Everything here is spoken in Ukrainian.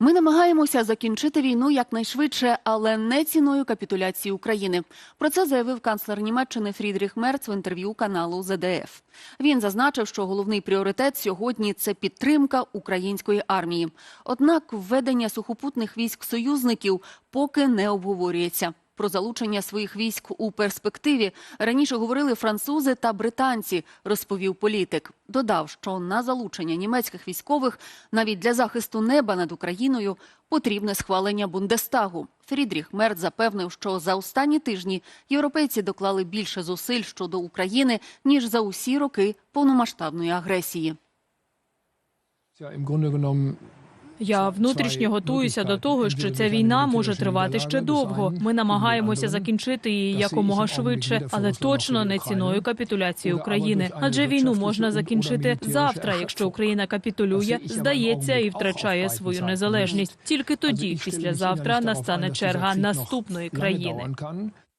Ми намагаємося закінчити війну якнайшвидше, але не ціною капітуляції України. Про це заявив канцлер Німеччини Фрідріх Мерц в інтерв'ю каналу ЗДФ. Він зазначив, що головний пріоритет сьогодні це підтримка української армії. Однак введення сухопутних військ союзників поки не обговорюється. Про залучення своїх військ у перспективі раніше говорили французи та британці, розповів політик. Додав, що на залучення німецьких військових навіть для захисту неба над Україною потрібне схвалення Бундестагу. Фрідріх Мерц запевнив, що за останні тижні європейці доклали більше зусиль щодо України ніж за усі роки повномасштабної агресії. Я внутрішньо готуюся до того, що ця війна може тривати ще довго. Ми намагаємося закінчити її якомога швидше, але точно не ціною капітуляції України. Адже війну можна закінчити завтра, якщо Україна капітулює, здається і втрачає свою незалежність. Тільки тоді, післязавтра, настане черга наступної країни.